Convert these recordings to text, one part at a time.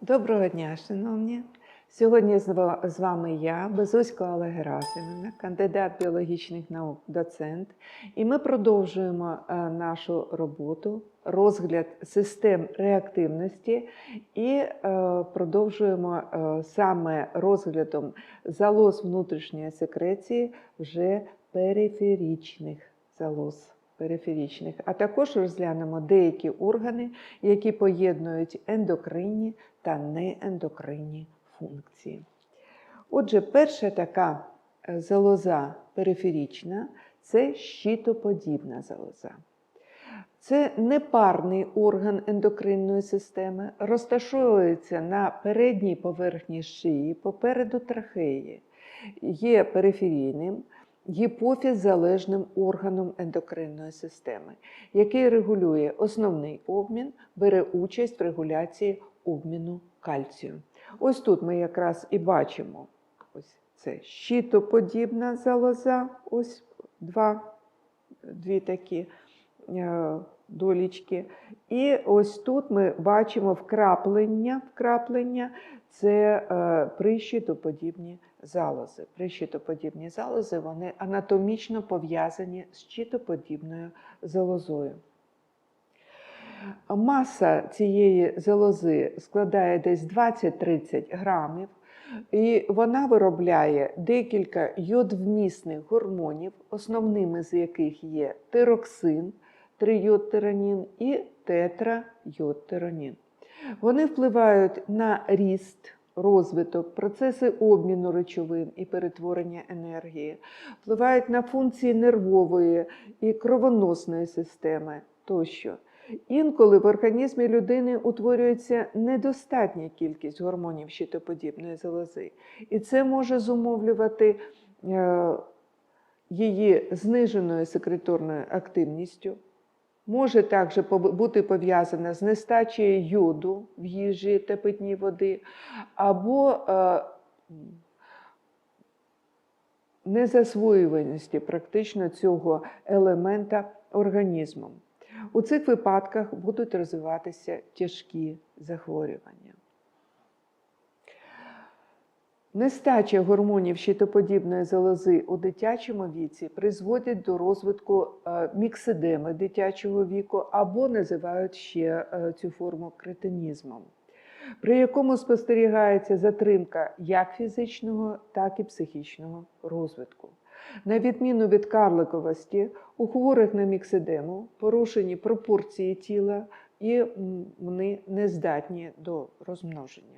Доброго дня, шановні. Сьогодні з вами я, Безуська Олег Герасимівна, кандидат біологічних наук, доцент. І ми продовжуємо е, нашу роботу, розгляд систем реактивності і е, продовжуємо е, саме розглядом залоз внутрішньої секреції вже периферічних залоз. Периферічних, а також розглянемо деякі органи, які поєднують ендокринні та неендокринні функції. Отже, перша така е, залоза периферічна це щитоподібна залоза. Це непарний орган ендокринної системи, розташовується на передній поверхні шиї, попереду трахеї, є периферійним, гіпофіз залежним органом ендокринної системи, який регулює основний обмін, бере участь в регуляції обміну кальцію. Ось тут ми якраз і бачимо ось це щитоподібна залоза, ось два, дві такі е, долічки. І ось тут ми бачимо вкраплення. вкраплення це е, прищитоподібні залози. Прищитоподібні залози вони анатомічно пов'язані з щитоподібною залозою. Маса цієї залози складає десь 20-30 грамів, і вона виробляє декілька йодвмісних гормонів, основними з яких є тироксин, трийодтиронін і тетрайодтиронін. Вони впливають на ріст, розвиток, процеси обміну речовин і перетворення енергії, впливають на функції нервової і кровоносної системи тощо. Інколи в організмі людини утворюється недостатня кількість гормонів щитоподібної залози, і це може зумовлювати е, її зниженою секреторною активністю. Може також бути пов'язана з нестачею йоду в їжі та питній води, або е, незасвоюваності практично цього елемента організмом. У цих випадках будуть розвиватися тяжкі захворювання. Нестача гормонів щитоподібної залози у дитячому віці призводить до розвитку е, міксидеми дитячого віку або називають ще е, цю форму кретинізмом, при якому спостерігається затримка як фізичного, так і психічного розвитку. На відміну від карликовості, у хворих на міксидему порушені пропорції тіла і вони не здатні до розмноження.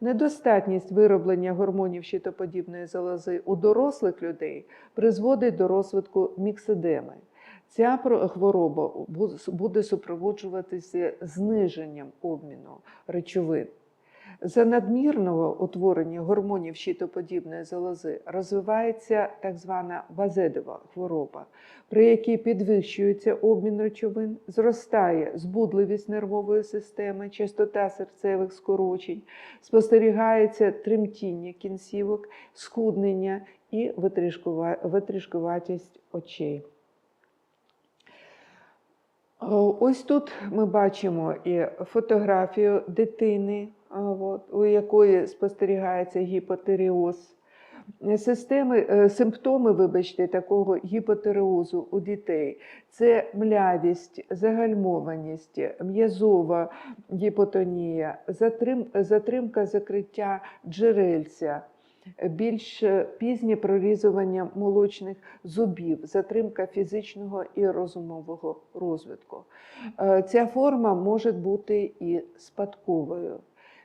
Недостатність вироблення гормонів щитоподібної залози у дорослих людей призводить до розвитку міксидеми. Ця хвороба бу- буде супроводжуватися зниженням обміну речовин. За надмірного утворення гормонів щитоподібної залози розвивається так звана базедова хвороба, при якій підвищується обмін речовин, зростає збудливість нервової системи, частота серцевих скорочень, спостерігається тремтіння кінцівок, схуднення і витрішкува- витрішкуватість очей. Ось тут ми бачимо і фотографію дитини, от, у якої спостерігається гіпотереоз. Системи, е, симптоми, вибачте, такого гіпотереозу у дітей це млявість, загальмованість, м'язова гіпотонія, затрим, затримка закриття джерельця, більш пізнє прорізування молочних зубів, затримка фізичного і розумового розвитку. Е, Ця форма може бути і спадковою.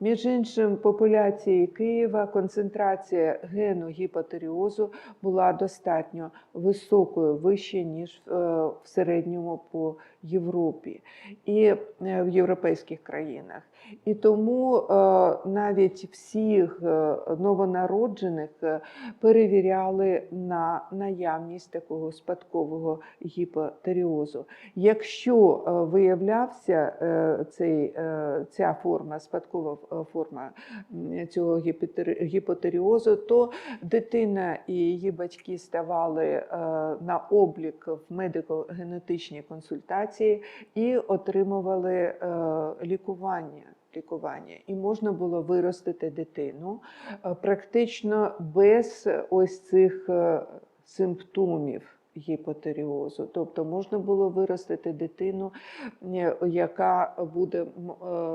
Між іншим, в популяції Києва концентрація гену гіпотеріозу була достатньо високою, вище, ніж е, в середньому по Європі і е, в європейських країнах. І тому е, навіть всіх е, новонароджених перевіряли на наявність такого спадкового гіпотеріозу. Якщо виявлявся цей, ця форма, спадкова форма цього гіпотеріозу, то дитина і її батьки ставали на облік в медико-генетичній консультації і отримували е, лікування. лікування, і можна було виростити дитину е, практично без ось цих е, симптомів гіпотеріозу. Тобто можна було виростити дитину, е, яка буде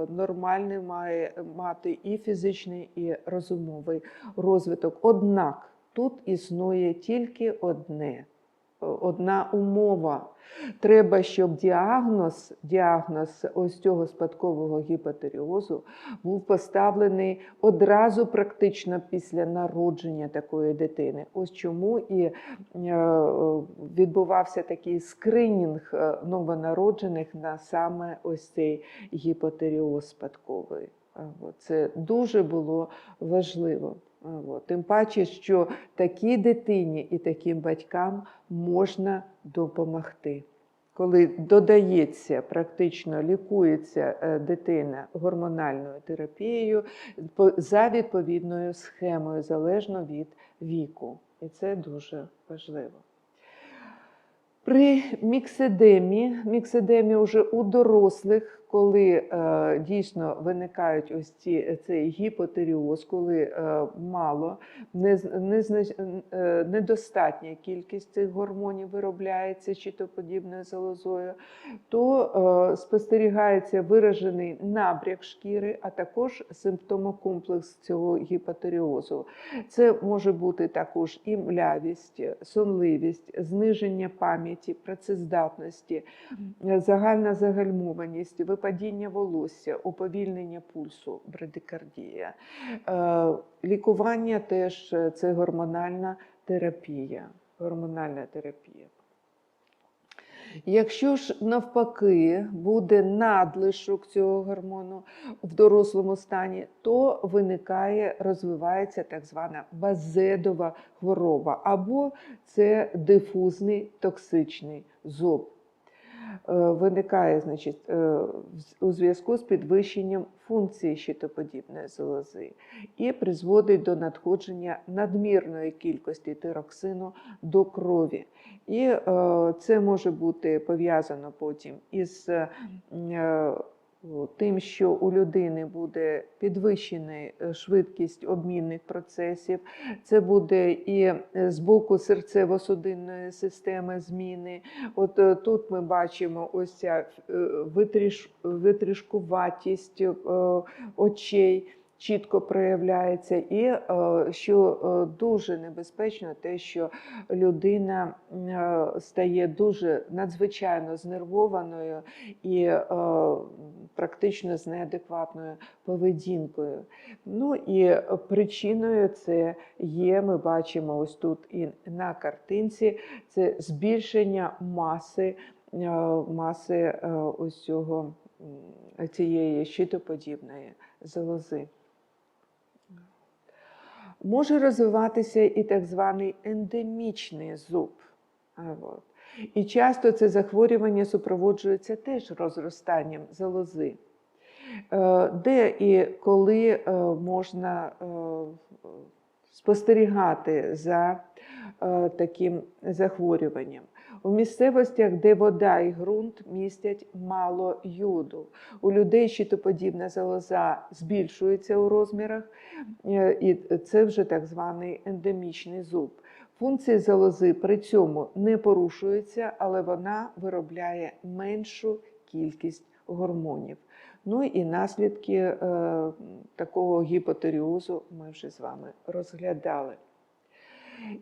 нормальний, має мати і фізичний, і розумовий розвиток. Однак тут існує тільки одне. Одна умова. Треба, щоб діагноз, діагноз ось цього спадкового гіпотеріозу був поставлений одразу практично після народження такої дитини. Ось чому і е, відбувався такий скринінг е, новонароджених на саме ось цей гіпотеріоз спадковий. Е, Це дуже було важливо. Тим паче, що такій дитині і таким батькам можна допомогти. Коли додається, практично лікується е, дитина гормональною терапією за відповідною схемою, залежно від віку. І це дуже важливо. При мікседемі, мікседемі вже у дорослих, коли е, дійсно виникають ось ці, цей гіпотеріоз, коли е, мало, не, не, е, недостатня кількість цих гормонів виробляється щитоподібною залозою, то е, спостерігається виражений набряк шкіри, а також симптомокомплекс цього гіпотеріозу. Це може бути також і млявість, сонливість, зниження пам'яті, працездатності, е, загальна загальмованість, випадіння волосся, уповільнення пульсу, брадикардія. Е, Лікування теж е, це гормональна терапія. Гормональна терапія. Якщо ж навпаки буде надлишок цього гормону в дорослому стані, то виникає, розвивається так звана базедова хвороба, або це дифузний токсичний зоб. Е, Виникає значить, е, у зв'язку з підвищенням функції щитоподібної залози і призводить до надходження надмірної кількості тироксину до крові. І е, це може бути пов'язано потім із тим, що у людини буде підвищена е, швидкість обмінних процесів, це буде і е, з боку серцево-судинної системи зміни. От е, тут ми бачимо ось ця витріш, витрішкуватість очей чітко проявляється, і е, що е, дуже небезпечно, те, що людина е, стає дуже надзвичайно знервованою і практично з неадекватною поведінкою. Ну і причиною це є, ми бачимо ось тут і на картинці, це збільшення маси, маси ось цього, цієї щитоподібної залози. Може розвиватися і так званий ендемічний зуб. І часто це захворювання супроводжується теж розростанням залози. Е, Де і коли е, можна е, спостерігати за е, таким захворюванням? У місцевостях, де вода і ґрунт містять мало йоду. У людей щитоподібна залоза збільшується у розмірах, е, і це вже так званий ендемічний зуб. Функції залози при цьому не порушуються, але вона виробляє меншу кількість гормонів. Ну і наслідки е, такого гіпотеріозу ми вже з вами розглядали.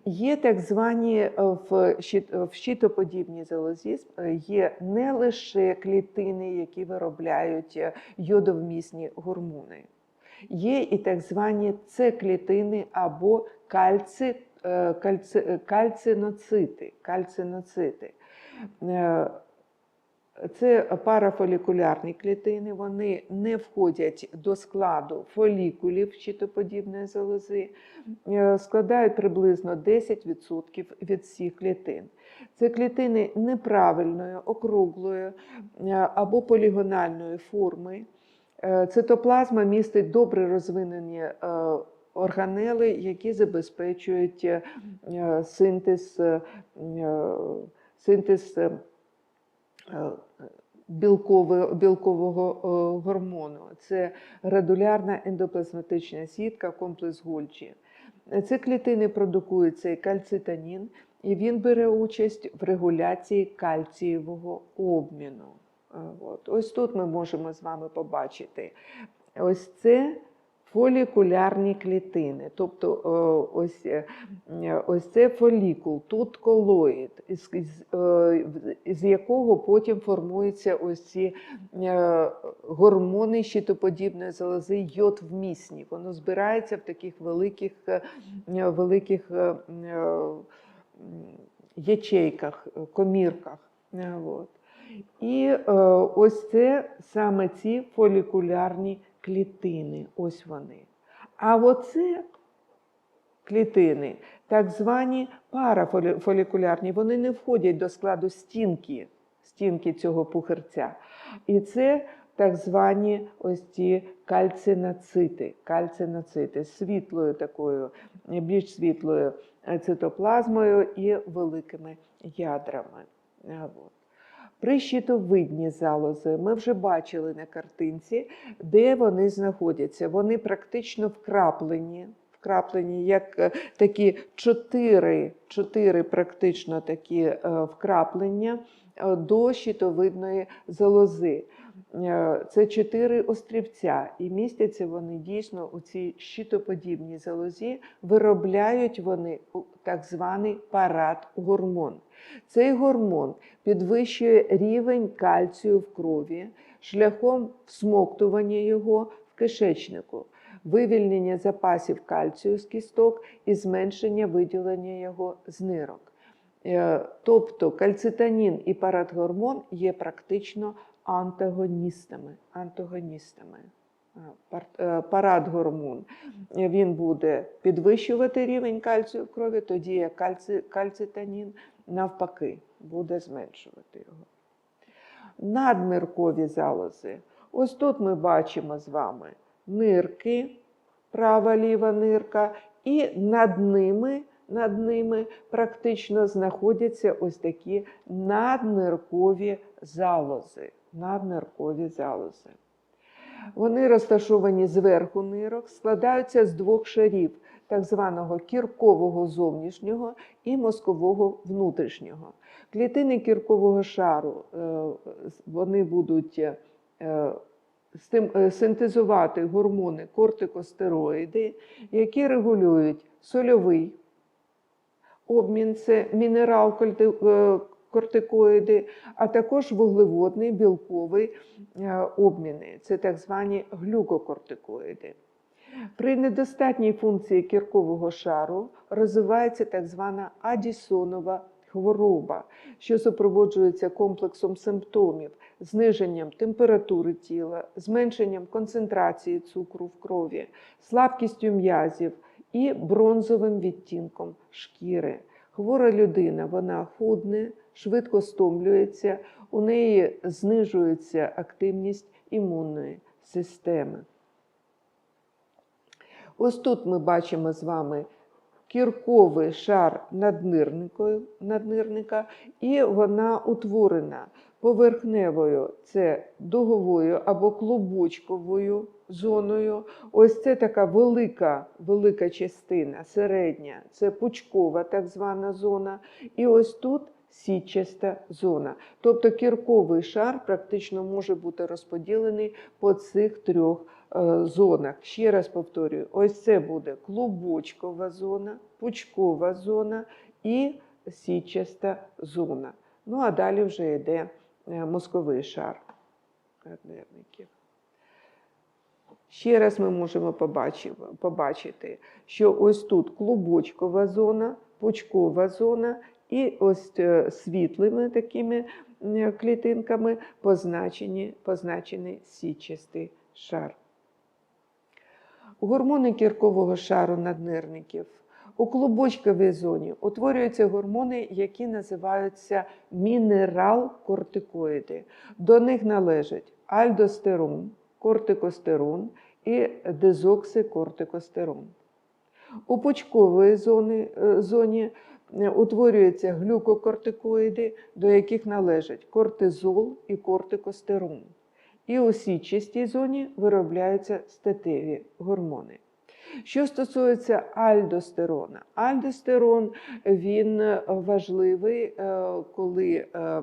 Є так звані е, в в щитоподібній залозі е, є не лише клітини, які виробляють е, йодовмісні гормони. Є і так звані С-клітини або кальци, е, кальци, е, кальциноцити. кальциноцити. Це парафолікулярні клітини, вони не входять до складу фолікулів щитоподібної залози, е, складають приблизно 10% від всіх клітин. Це клітини неправильної, округлої е, або полігональної форми. Е, Цитоплазма містить добре розвинені органели, які забезпечують синтез, синтез білкового, білкового е, гормону. Це градулярна ендоплазматична сітка, комплекс Гольчі. Ці клітини продукують цей кальцитонін, і він бере участь в регуляції кальцієвого обміну. Е, От. Ось тут ми можемо з вами побачити. Ось це фолікулярні клітини. Тобто е, ось, е, ось це фолікул, тут колоїд, е, з якого потім формуються ось ці е, гормони щитоподібної залози йод вмісні. Воно збирається в таких великих, е, е, великих е, е, ячейках, е, комірках. Е. І е, ось це саме ці фолікулярні клітини. Ось вони. А оце клітини, так звані парафолікулярні, вони не входять до складу стінки, стінки цього пухирця. І це так звані ось ці кальцинацити, кальцинацити з світлою такою, більш світлою цитоплазмою і великими ядрами. Прищитовидні залози ми вже бачили на картинці, де вони знаходяться. Вони практично вкраплені, вкраплені як е, такі чотири, чотири практично такі е, вкраплення е, до щитовидної залози. Е, Це чотири острівця, і містяться вони дійсно у цій щитоподібній залозі, виробляють вони так званий парад-гормон. Цей гормон підвищує рівень кальцію в крові шляхом всмоктування його в кишечнику, вивільнення запасів кальцію з кісток і зменшення виділення його з нирок. Е, Тобто кальцитонін і парадгормон є практично антагоністами. антагоністами. Е, е, Парадгормон е, він буде підвищувати рівень кальцію в крові, тоді як кальци, кальцитонін навпаки буде зменшувати його. Надниркові залози. Ось тут ми бачимо з вами нирки, права ліва нирка, і над ними, над ними практично знаходяться ось такі надниркові залози. Надниркові залози. Вони розташовані зверху нирок, складаються з двох шарів, так званого кіркового зовнішнього і мозкового внутрішнього. Клітини кіркового шару е, вони будуть е, е, синтезувати гормони кортикостероїди, які регулюють сольовий обмін, це мінерал кортикоїди, а також вуглеводний білковий е, обміни, це так звані глюкокортикоїди. При недостатній функції кіркового шару розвивається так звана адісонова хвороба, що супроводжується комплексом симптомів, зниженням температури тіла, зменшенням концентрації цукру в крові, слабкістю м'язів і бронзовим відтінком шкіри. Хвора людина вона худне, швидко стомлюється, у неї знижується активність імунної системи. Ось тут ми бачимо з вами кірковий шар наднирника, і вона утворена поверхневою, це дуговою або клубочковою зоною. Ось це така велика, велика частина, середня, це пучкова так звана зона. І ось тут сітчаста зона. Тобто кірковий шар практично може бути розподілений по цих трьох е, зонах. Ще раз повторюю: ось це буде клубочкова зона, пучкова зона і сітчаста зона. Ну а далі вже йде е, мозковий шар наднирників. Ще раз ми можемо побачити, що ось тут клубочкова зона, пучкова зона, і ось е, світлими такими клітинками позначені, позначений сітчастий шар. Гормони кіркового шару наднирників. У клубочковій зоні утворюються гормони, які називаються мінерал-кортикоїди. До них належать альдостерон, кортикостерон і дезоксикортикостерон. У пучковій зоні, е, зоні утворюються глюкокортикоїди, до яких належать кортизол і кортикостерон. І у сітчастій зоні виробляються статеві гормони. Що стосується альдостерона, альдостерон він важливий, е, коли е,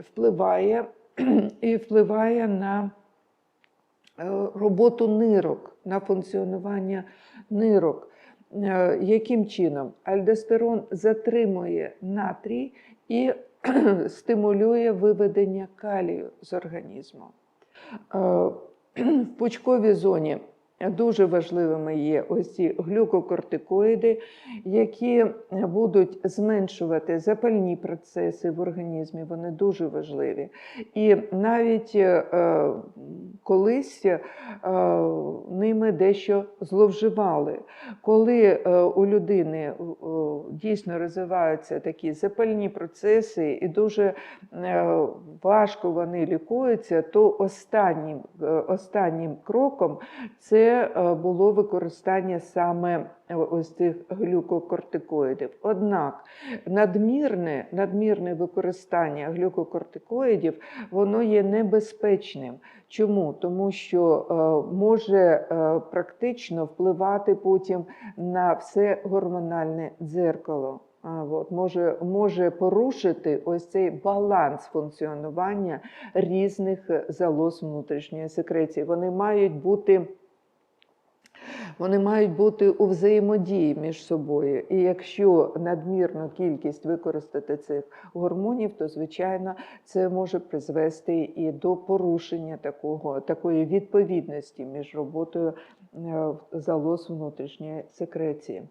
впливає і впливає на е, роботу нирок, на функціонування нирок. Е, Яким чином? Альдостерон затримує натрій і стимулює виведення калію з організму. Е, В пучковій зоні дуже важливими є ось ці глюкокортикоїди, які будуть зменшувати запальні процеси в організмі. Вони дуже важливі. І навіть е, колись е, ними дещо зловживали. Коли е, у людини е, дійсно розвиваються такі запальні процеси, і дуже е, важко вони лікуються, то останнім, е, останнім кроком це е, було використання саме е, ось цих глюкокортикоїдів. Однак надмірне, надмірне використання глюкокортикоїдів воно є небезпечним. Чому? Тому що е, може е, практично впливати потім на все гормональне дзеркало. От, може, може порушити ось цей баланс функціонування різних залоз внутрішньої секреції. Вони мають бути. Вони мають бути у взаємодії між собою. І якщо надмірну кількість використати цих гормонів, то звичайно це може призвести і до порушення такого, такої відповідності між роботою е, залоз внутрішньої секреції.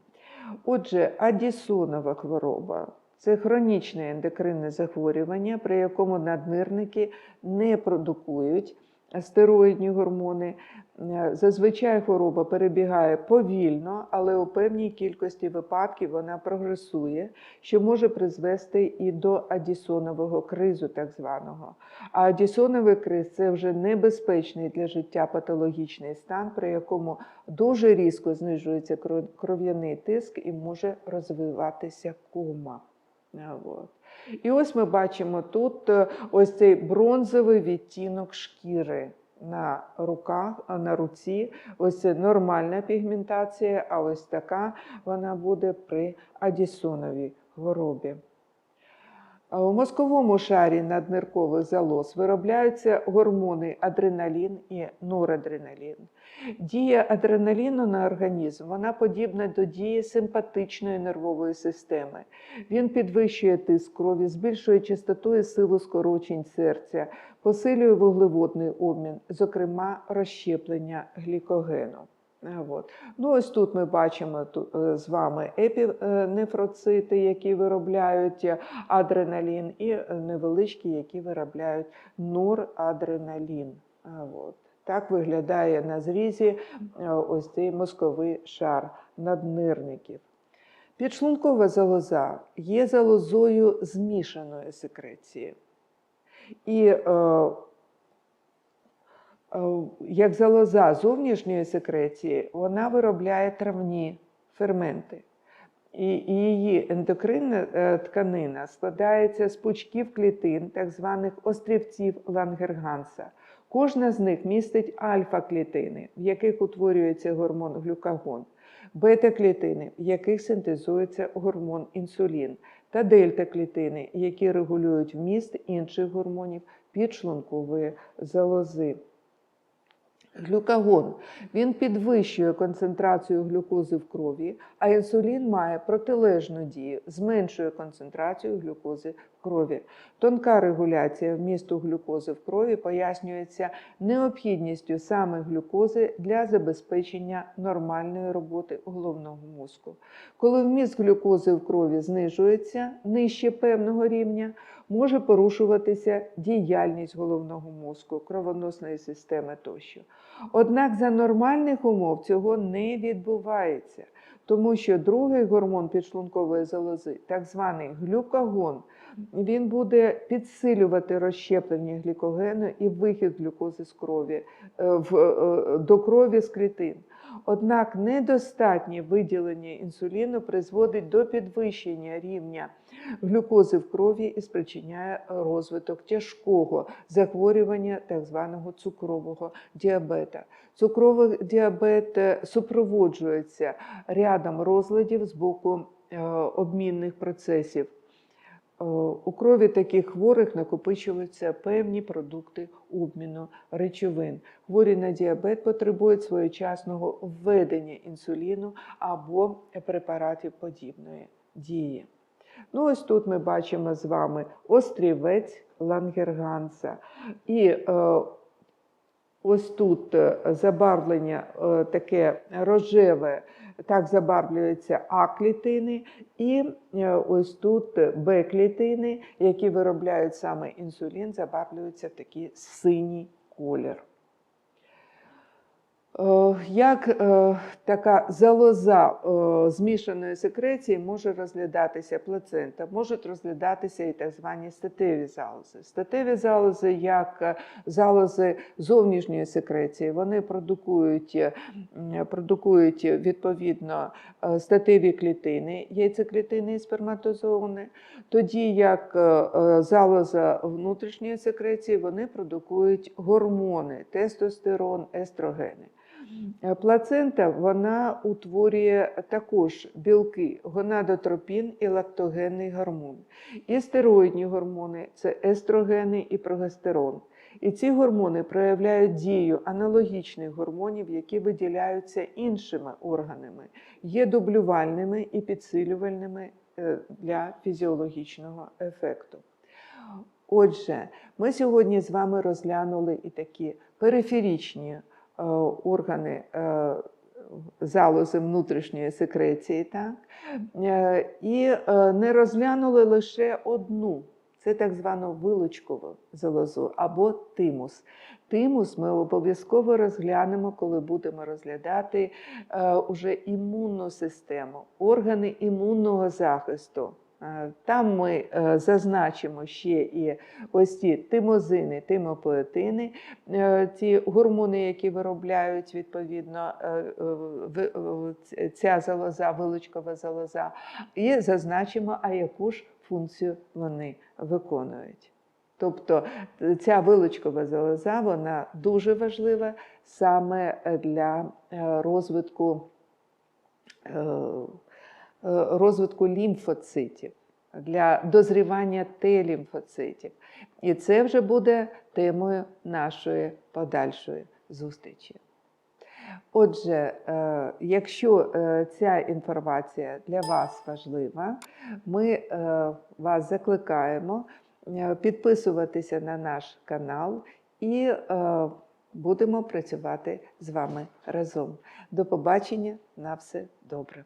Отже, адісонова хвороба. Це хронічне ендокринне захворювання, при якому наднирники не продукують стероїдні гормони. Е, Зазвичай хвороба перебігає повільно, але у певній кількості випадків вона прогресує, що може призвести і до адісонового кризу, так званого. А адісоновий криз це вже небезпечний для життя патологічний стан, при якому дуже різко знижується кров- кров'яний тиск і може розвиватися кома. От. І ось ми бачимо тут е, ось цей бронзовий відтінок шкіри на руках, на руці. Ось це нормальна пігментація, а ось така вона буде при адісоновій хворобі. А У мозковому шарі надниркових залоз виробляються гормони адреналін і норадреналін. Дія адреналіну на організм вона подібна до дії симпатичної нервової системи. Він підвищує тиск крові, збільшує частоту і силу скорочень серця, посилює вуглеводний обмін, зокрема розщеплення глікогену. Е, От. Ну, ось тут ми бачимо е, з вами епінефроцити, які виробляють е, адреналін, і невеличкі, які виробляють норадреналін. От. Так виглядає на зрізі ось цей мозковий шар наднирників. Підшлункова залоза є залозою змішаної секреції. І Е, як залоза зовнішньої секреції, вона виробляє травні ферменти. І і її ендокринна е, тканина складається з пучків клітин, так званих острівців Лангерганса. Кожна з них містить альфа-клітини, в яких утворюється гормон глюкагон, бета-клітини, в яких синтезується гормон інсулін, та дельта-клітини, які регулюють вміст інших гормонів підшлункової залози. Глюкагон. Він підвищує концентрацію глюкози в крові, а інсулін має протилежну дію, зменшує концентрацію глюкози крові. Тонка регуляція вмісту глюкози в крові пояснюється необхідністю саме глюкози для забезпечення нормальної роботи головного мозку. Коли вміст глюкози в крові знижується нижче певного рівня, може порушуватися діяльність головного мозку, кровоносної системи тощо. Однак за нормальних умов цього не відбувається. Тому що другий гормон підшлункової залози, так званий глюкагон, він буде підсилювати розщеплення глікогену і вихід глюкози з крові е, в, е, до крові з клітин. Однак недостатнє виділення інсуліну призводить до підвищення рівня глюкози в крові і спричиняє розвиток тяжкого захворювання так званого цукрового діабета. Цукровий діабет е, супроводжується рядом розладів з боку е, обмінних процесів. Е, У крові таких хворих накопичуються певні продукти обміну речовин. Хворі на діабет потребують своєчасного введення інсуліну або препаратів подібної дії. Ну, ось тут ми бачимо з вами острівець Лангерганса. І е, ось тут е, забарвлення е, таке рожеве, так забарвлюються А-клітини, і е, ось тут Б-клітини, які виробляють саме інсулін, забарвлюються в такий синій колір. Е, Як е, така залоза е, змішаної секреції може розглядатися плацента, можуть розглядатися і так звані статеві залози. Статеві залози, як залози зовнішньої секреції, вони продукують, продукують відповідно статеві клітини, яйцеклітини і сперматозони, тоді як залоза внутрішньої секреції вони продукують гормони, тестостерон, естрогени. Е, Плацента вона утворює також білки, гонадотропін і лактогенний гормон. І стероїдні гормони це естрогени і прогестерон. І ці гормони проявляють дію аналогічних гормонів, які виділяються іншими органами, є дублювальними і підсилювальними е, для фізіологічного ефекту. Отже, ми сьогодні з вами розглянули і такі периферічні органи е, залози внутрішньої секреції, так? Е, і е, не розглянули лише одну. Це так звану вилучкову залозу або тимус. Тимус ми обов'язково розглянемо, коли будемо розглядати е, уже імунну систему, органи імунного захисту. Е, Там ми е, зазначимо ще і ось ці тимозини, тимопоетини, е, ті гормони, які виробляють відповідно ця залоза, вилучкова залоза, і зазначимо, а яку ж функцію вони виконують. Тобто ця вилучкова залоза вона дуже важлива саме для розвитку розвитку лімфоцитів, для дозрівання Т-лімфоцитів. І це вже буде темою нашої подальшої зустрічі. Отже, е, якщо е, ця інформація для вас важлива, ми е, вас закликаємо е, підписуватися на наш канал і е, будемо працювати з вами разом. До побачення, на все добре.